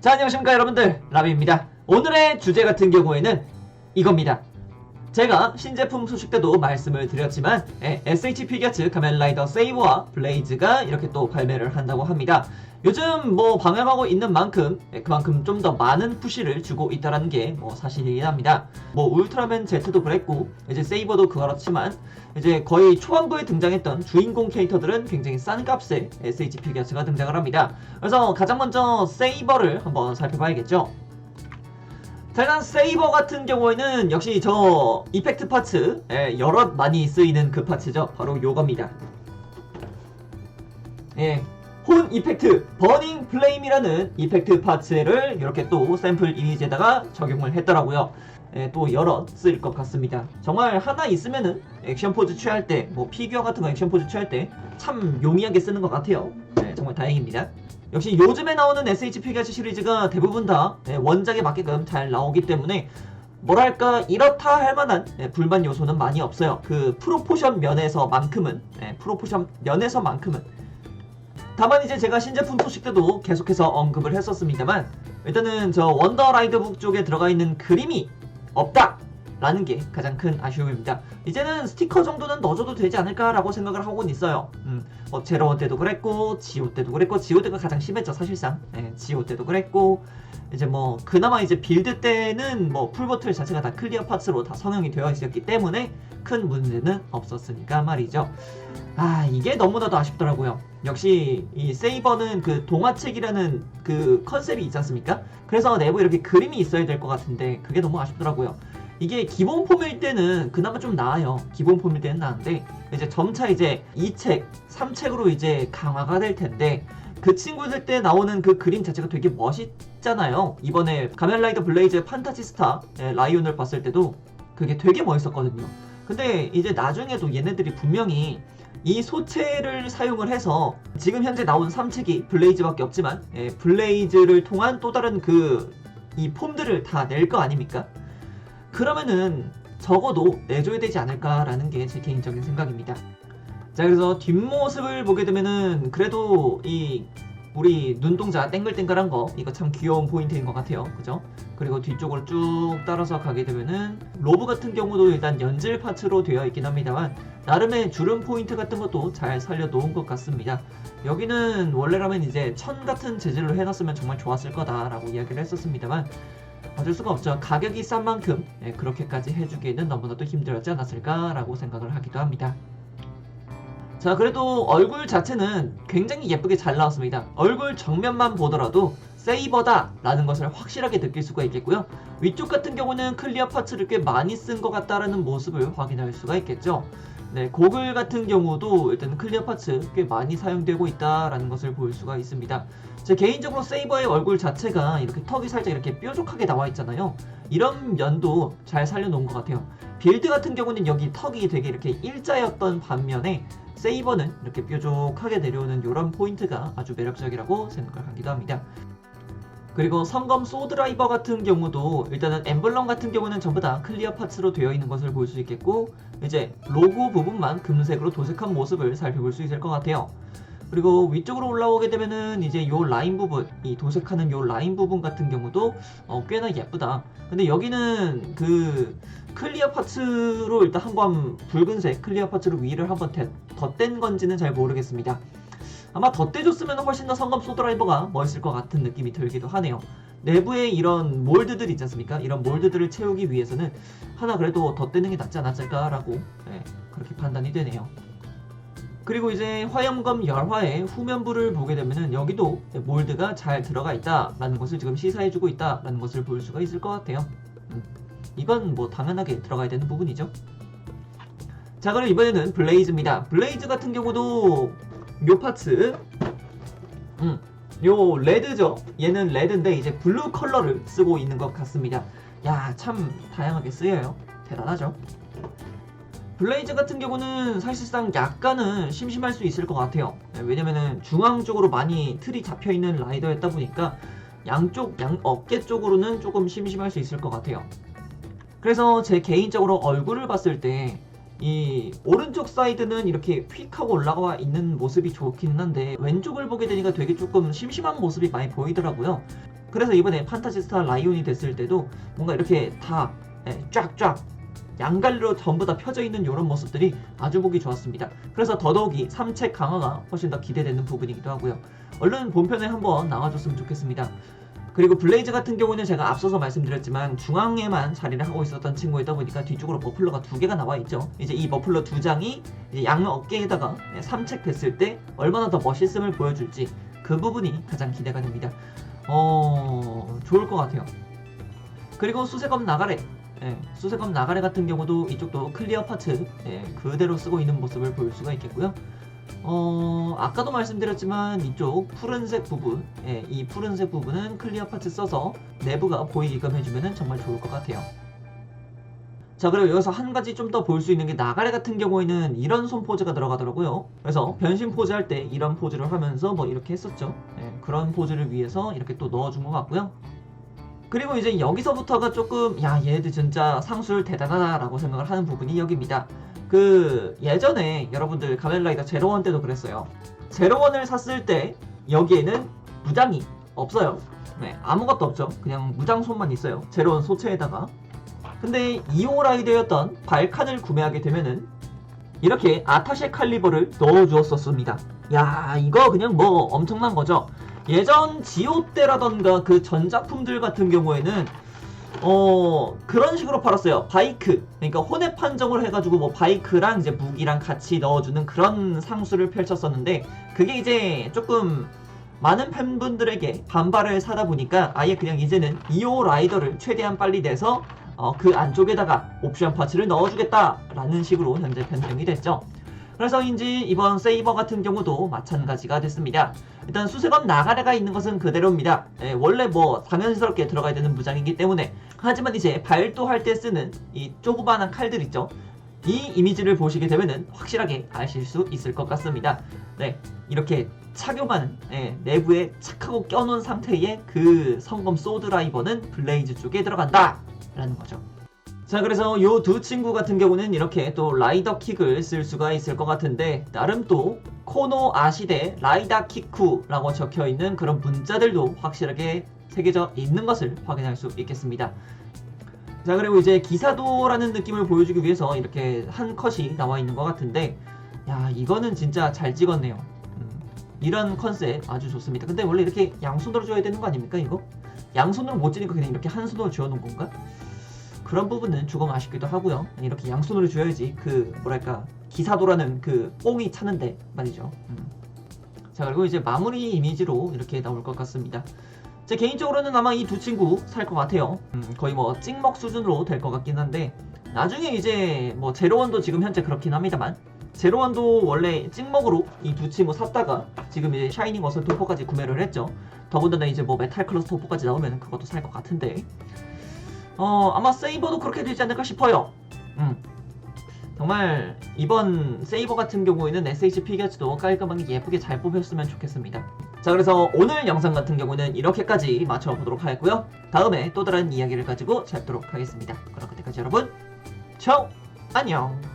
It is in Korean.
자, 안녕하십니까 여러분들. 라비입니다. 오늘의 주제 같은 경우에는 이겁니다. 제가 신제품 소식 때도 말씀을 드렸지만 예, SH 피겨츠 가면라이더 세이버와 블레이즈가 이렇게 또 발매를 한다고 합니다. 요즘 뭐 방영하고 있는 만큼 예, 그만큼 좀 더 많은 푸시를 주고 있다는 게 뭐 사실이긴 합니다. 뭐 울트라맨 Z도 그랬고 이제 세이버도 그렇지만 이제 거의 초반부에 등장했던 주인공 캐릭터들은 굉장히 싼 값에 SH 피겨츠가 등장을 합니다. 그래서 가장 먼저 세이버를 한번 살펴봐야겠죠. 자, 일단 세이버 같은 경우에는 역시 저 이펙트 파츠 예, 여럿 많이 쓰이는 그 파츠죠. 바로 요겁니다. 예, 혼 이펙트 버닝 플레임이라는 이펙트 파츠를 이렇게 또 샘플 이미지에다가 적용을 했더라고요. 예, 또 여럿 쓰일 것 같습니다. 정말 하나 있으면은 액션 포즈 취할 때, 뭐 피규어 같은 거 액션 포즈 취할 때 참 용이하게 쓰는 것 같아요. 예, 정말 다행입니다. 역시 요즘에 나오는 SH 피겨츠 시리즈가 대부분 다 예, 원작에 맞게끔 잘 나오기 때문에 뭐랄까 이렇다 할 만한 예, 불만 요소는 많이 없어요. 그 프로포션 면에서만큼은 예, 프로포션 면에서만큼은 다만 이제 제가 신제품 소식 때도 계속해서 언급을 했었습니다만 일단은 저 원더 라이드북 쪽에 들어가 있는 그림이 없다 라는 게 가장 큰 아쉬움입니다. 이제는 스티커 정도는 넣어줘도 되지 않을까라고 생각을 하고는 있어요. 음, 뭐 제로원 때도 그랬고 지오 때도 그랬고 지오 때가 가장 심했죠 사실상. 예, 지오 때도 그랬고 이제 뭐 그나마 이제 빌드 때는 뭐 풀버틀 자체가 다 클리어 파츠로 다 성형이 되어 있었기 때문에 큰 문제는 없었으니까 말이죠. 아 이게 너무나도 아쉽더라고요. 역시 이 세이버는 그 동화책이라는 그 컨셉이 있지 않습니까? 그래서 내부 이렇게 그림이 있어야 될 것 같은데 그게 너무 아쉽더라고요. 이게 기본 폼일 때는 그나마 좀 나아요. 기본 폼일 때는 나은데 이제 점차 이제 2책, 3책으로 이제 강화가 될 텐데 그 친구들 때 나오는 그 그림 자체가 되게 멋있잖아요. 이번에 가면라이더 블레이즈 판타지스타 예, 라이온을 봤을 때도 그게 되게 멋있었거든요. 근데 이제 나중에도 얘네들이 분명히 이 소체를 사용을 해서 지금 현재 나온 3책이 블레이즈밖에 없지만 예, 블레이즈를 통한 또 다른 그 이 폼들을 다 낼 거 아닙니까? 그러면은 적어도 내줘야 되지 않을까라는 게 제 개인적인 생각입니다. 자 그래서 뒷모습을 보게 되면은 그래도 이 우리 눈동자 땡글땡글한 거 이거 참 귀여운 포인트인 것 같아요. 그죠? 그리고 뒤쪽으로 쭉 따라서 가게 되면은 로브 같은 경우도 일단 연질 파츠로 되어 있긴 합니다만 나름의 주름 포인트 같은 것도 잘 살려 놓은 것 같습니다. 여기는 원래라면 이제 천 같은 재질로 해놨으면 정말 좋았을 거다 라고 이야기를 했었습니다만 어쩔 수가 없죠. 가격이 싼 만큼 예, 그렇게까지 해주기에는 너무나도 힘들었지 않았을까라고 생각을 하기도 합니다. 자 그래도 얼굴 자체는 굉장히 예쁘게 잘 나왔습니다. 얼굴 정면만 보더라도 세이버다 라는 것을 확실하게 느낄 수가 있겠고요. 위쪽 같은 경우는 클리어 파츠를 꽤 많이 쓴 것 같다라는 모습을 확인할 수가 있겠죠 네 고글 같은 경우도 일단 클리어 파츠 꽤 많이 사용되고 있다라는 것을 볼 수가 있습니다. 제 개인적으로 세이버의 얼굴 자체가 이렇게 턱이 살짝 이렇게 뾰족하게 나와 있잖아요. 이런 면도 잘 살려놓은 것 같아요. 빌드 같은 경우는 여기 턱이 되게 이렇게 일자였던 반면에 세이버는 이렇게 뾰족하게 내려오는 이런 포인트가 아주 매력적이라고 생각을 하기도 합니다. 그리고 성검 소드라이버 같은 경우도 일단은 엠블럼 같은 경우는 전부 다 클리어 파츠로 되어 있는 것을 볼 수 있겠고 이제 로고 부분만 금색으로 도색한 모습을 살펴볼 수 있을 것 같아요. 그리고 위쪽으로 올라오게 되면은 이제 요 라인 부분, 이 도색하는 요 라인 부분 같은 경우도 어, 꽤나 예쁘다. 근데 여기는 그 클리어 파츠로 일단 한번 붉은색 클리어 파츠로 위를 한번 대- 덧댄 건지는 잘 모르겠습니다. 아마 덧대줬으면 훨씬 더 성검 소드라이버가 멋있을 것 같은 느낌이 들기도 하네요. 내부에 이런 몰드들 있지 않습니까? 이런 몰드들을 채우기 위해서는 하나 그래도 덧대는 게 낫지 않았을까라고 네, 그렇게 판단이 되네요. 그리고 이제 화염검 열화의 후면부를 보게 되면은 여기도 몰드가 잘 들어가 있다라는 것을 지금 시사해주고 있다라는 것을 볼 수가 있을 것 같아요. 음, 이건 뭐 당연하게 들어가야 되는 부분이죠. 자 그럼 이번에는 블레이즈입니다. 블레이즈 같은 경우도 요 파츠, 음, 요 레드죠. 얘는 레드인데 이제 블루 컬러를 쓰고 있는 것 같습니다. 야 참 다양하게 쓰여요. 대단하죠. 블레이즈 같은 경우는 사실상 약간은 심심할 수 있을 것 같아요. 네, 왜냐면은 중앙 쪽으로 많이 틀이 잡혀 있는 라이더였다 보니까 양쪽 양 어깨 쪽으로는 조금 심심할 수 있을 것 같아요. 그래서 제 개인적으로 얼굴을 봤을 때 이 오른쪽 사이드는 이렇게 휙 하고 올라가 있는 모습이 좋기는 한데 왼쪽을 보게 되니까 되게 조금 심심한 모습이 많이 보이더라고요. 그래서 이번에 판타지스타 라이온이 됐을 때도 뭔가 이렇게 다 예, 쫙쫙 양갈래로 전부 다 펴져 있는 이런 모습들이 아주 보기 좋았습니다. 그래서 더더욱이 3책 강화가 훨씬 더 기대되는 부분이기도 하고요. 얼른 본편에 한번 나와줬으면 좋겠습니다. 그리고 블레이즈 같은 경우는 제가 앞서서 말씀드렸지만 중앙에만 자리를 하고 있었던 친구이다 보니까 뒤쪽으로 머플러가 두 개가 나와 있죠. 이제 이 머플러 두 장이 양 어깨에다가 3책 뺐을 때 얼마나 더 멋있음을 보여줄지 그 부분이 가장 기대가 됩니다. 어, 좋을 것 같아요. 그리고 수세검 나가래. 예, 수세검 나가래 같은 경우도 이쪽도 클리어 파츠 예, 그대로 쓰고 있는 모습을 볼 수가 있겠고요. 어, 아까도 말씀드렸지만 이쪽 푸른색 부분, 예, 이 푸른색 부분은 클리어 파츠 써서 내부가 보이게끔 해주면 정말 좋을 것 같아요. 자, 그리고 여기서 한 가지 좀 더 볼 수 있는 게 나가래 같은 경우에는 이런 손 포즈가 들어가더라고요. 그래서 변신 포즈 할 때 이런 포즈를 하면서 뭐 이렇게 했었죠. 예, 그런 포즈를 위해서 이렇게 또 넣어준 것 같고요. 그리고 이제 여기서부터가 조금 야 얘들 진짜 상술 대단하다 라고 생각을 하는 부분이 여기입니다. 그 예전에 여러분들 가멜라이더 제로원 때도 그랬어요. 제로원을 샀을 때 여기에는 무장이 없어요. 네, 아무것도 없죠. 그냥 무장 손만 있어요. 제로원 소체에다가. 근데 2호 라이더였던 발칸을 구매하게 되면은 이렇게 아타쉐 칼리버를 넣어주었었습니다. 야 이거 그냥 뭐 엄청난 거죠. 예전 지오 때라던가 그 전작품들 같은 경우에는 어 그런 식으로 팔았어요. 바이크 그러니까 혼합 판정을 해가지고 뭐 바이크랑 이제 무기랑 같이 넣어주는 그런 상수를 펼쳤었는데 그게 이제 조금 많은 팬분들에게 반발을 사다 보니까 아예 그냥 이제는 2호 라이더를 최대한 빨리 내서 어, 그 안쪽에다가 옵션 파츠를 넣어주겠다라는 식으로 현재 변경이 됐죠. 그래서인지 이번 세이버 같은 경우도 마찬가지가 됐습니다. 일단 수세검 나가래가 있는 것은 그대로입니다. 예, 원래 뭐 당연스럽게 들어가야 되는 무장이기 때문에 하지만 이제 발도할 때 쓰는 이 조그만한 칼들 있죠. 이 이미지를 보시게 되면은 확실하게 아실 수 있을 것 같습니다. 네, 이렇게 착용하는 예, 내부에 착하고 껴놓은 상태의 그 성검 소드라이버는 블레이즈 쪽에 들어간다 라는 거죠. 자 그래서 요 두 친구 같은 경우는 이렇게 또 라이더 킥을 쓸 수가 있을 것 같은데 나름 또 코노 아시데 라이다 키쿠라고 적혀 있는 그런 문자들도 확실하게 새겨져 있는 것을 확인할 수 있겠습니다. 자 그리고 이제 기사도라는 느낌을 보여주기 위해서 이렇게 한 컷이 나와 있는 것 같은데 야 이거는 진짜 잘 찍었네요. 음, 이런 컨셉 아주 좋습니다. 근데 원래 이렇게 양손으로 줘야 되는 거 아닙니까 이거? 양손으로 못 찍으니까 그냥 이렇게 한 손으로 쥐어놓은 건가? 그런 부분은 조금 아쉽기도 하고요. 이렇게 양손으로 줘야지 그 뭐랄까 기사도라는 그 뽕이 차는데 말이죠. 음. 자 그리고 이제 마무리 이미지로 이렇게 나올 것 같습니다. 제 개인적으로는 아마 이 두 친구 살 것 같아요. 음, 거의 뭐 찍먹 수준으로 될 것 같긴 한데 나중에 이제 뭐 제로원도 지금 현재 그렇긴 합니다만 제로원도 원래 찍먹으로 이 두 친구 샀다가 지금 이제 샤이닝 어설 도포까지 구매를 했죠. 더군다나 이제 뭐 메탈 클러스 도포까지 나오면 그것도 살 것 같은데 어 아마 세이버도 그렇게 되지 않을까 싶어요. 음. 정말 이번 세이버 같은 경우에는 SH 피겨즈도 깔끔하게 예쁘게 잘 뽑혔으면 좋겠습니다. 자 그래서 오늘 영상 같은 경우는 이렇게까지 맞춰보도록 하겠고요. 다음에 또 다른 이야기를 가지고 찾도록 하겠습니다. 그럼 그때까지 여러분, 쳐 안녕.